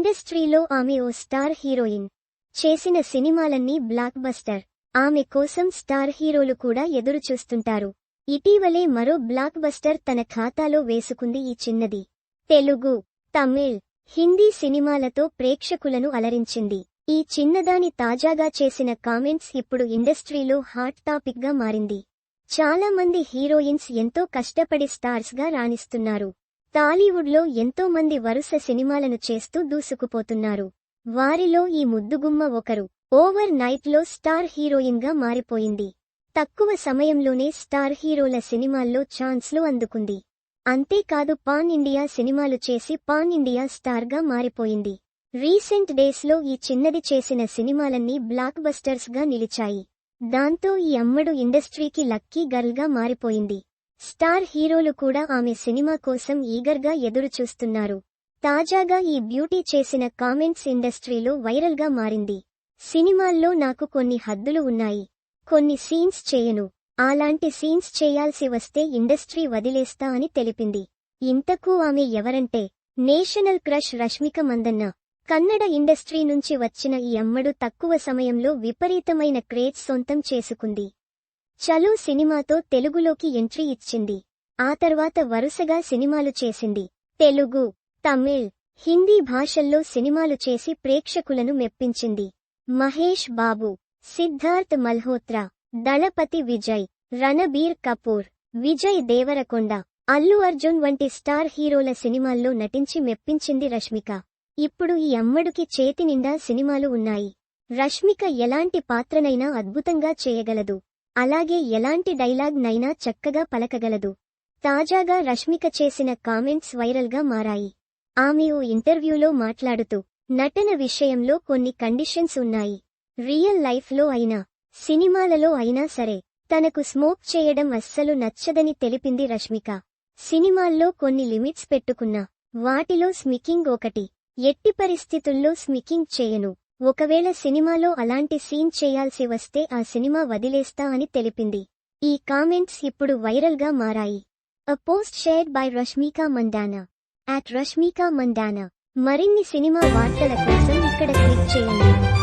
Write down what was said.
ఇండస్ట్రీలో ఆమె ఓ star heroine. చేసిన సినిమాలన్నీ బ్లాక్ బస్టర్. ఆమె కోసం స్టార్ హీరోలు కూడా ఎదురుచూస్తుంటారు ఇటీవలే మరో బ్లాక్ బస్టర్ తన ఖాతాలో వేసుకుంది ఈ చిన్నది. తెలుగు తమిళ్ హిందీ సినిమాలతో ప్రేక్షకులను అలరించింది. ఈ చిన్నదాని తాజాగా చేసిన కామెంట్స్ ఇప్పుడు ఇండస్ట్రీలో హాట్ టాపిక్గా మారింది. చాలా మంది హీరోయిన్స్ ఎంతో కష్టపడి స్టార్స్గా రాణిస్తున్నారు. టాలీవుడ్లో ఎంతో మంది వరుస సినిమాలను చేస్తూ దూసుకుపోతున్నారు. వారిలో ఈ ముద్దుగుమ్మ ఒకరు ఓవర్ నైట్లో స్టార్ హీరోయిన్గా మారిపోయింది. తక్కువ సమయంలోనే స్టార్ హీరోల సినిమాల్లో ఛాన్స్లు అందుకుంది. అంతేకాదు పాన్ ఇండియా సినిమాలు చేసి పాన్ ఇండియా స్టార్గా మారిపోయింది. రీసెంట్ డేస్లో ఈ చిన్నది చేసిన సినిమాలన్నీ బ్లాక్ బస్టర్స్గా నిలిచాయి. దాంతో ఈ అమ్మడు ఇండస్ట్రీకి లక్కీ గర్ల్గా మారిపోయింది. స్టార్ హీరోలు కూడా ఆమె సినిమా కోసం ఈగర్గా ఎదురుచూస్తున్నారు. తాజాగా ఈ బ్యూటీ చేసిన కామెంట్స్ ఇండస్ట్రీలో వైరల్గా మారింది. సినిమాల్లో నాకు కొన్ని హద్దులు ఉన్నాయి. కొన్ని సీన్స్ చేయను. అలాంటి సీన్స్ చేయాల్సి వస్తే ఇండస్ట్రీ వదిలేస్తా అని తెలిపింది. ఇంతకు ఆమె ఎవరంటే? National crush Rashmika Mandanna. Kannada industry నుంచి వచ్చిన ఈ అమ్మడు తక్కువ సమయంలో విపరీతమైన క్రేజ్ సొంతం చేసుకుంది. చలు సినిమాతో తెలుగులోకి ఎంట్రీ ఇచ్చింది. ఆ తర్వాత వరుసగా సినిమాలు చేసింది. తెలుగు తమిళ్ హిందీ భాషల్లో సినిమాలు చేసి ప్రేక్షకులను మెప్పించింది. మహేష్ బాబు సిద్ధార్థ్ మల్హోత్రా దళపతి విజయ్ రణబీర్ కపూర్ విజయ్ దేవరకొండ అల్లు అర్జున్ వంటి స్టార్ హీరోల సినిమాల్లో నటించి మెప్పించింది రష్మిక. ఇప్పుడు ఈ అమ్మడుకి చేతినిండా సినిమాలు ఉన్నాయి. రష్మిక ఎలాంటి పాత్రనైనా అద్భుతంగా చేయగలదు. అలాగే ఎలాంటి డైలాగ్ నైనా చక్కగా పలకగలదు. తాజాగా రష్మిక చేసిన కామెంట్స్ వైరల్గా మారాయి. ఆమె ఓ ఇంటర్వ్యూలో మాట్లాడుతూ నటన విషయంలో కొన్ని కండిషన్స్ ఉన్నాయి. రియల్ లైఫ్లో అయినా సినిమాలలో అయినా సరే తనకు స్మోక్ చేయడం అస్సలు నచ్చదని తెలిపింది రష్మిక. సినిమాల్లో కొన్ని లిమిట్స్ పెట్టుకున్నా వాటిలో స్మికింగ్ ఒకటి ఎట్టి పరిస్థితుల్లో స్మికింగ్ చేయను. ఒకవేళ సినిమాలో అలాంటి సీన్ చేయాల్సి వస్తే ఆ సినిమా వదిలేస్తా అని తెలిపింది. ఈ కామెంట్స్ ఇప్పుడు వైరల్గా మారాయి. A post shared by Rashmika Mandanna at Rashmika Mandanna మరిన్ని సినిమా వార్తల కోసం ఇక్కడ క్లిక్ చేయండి.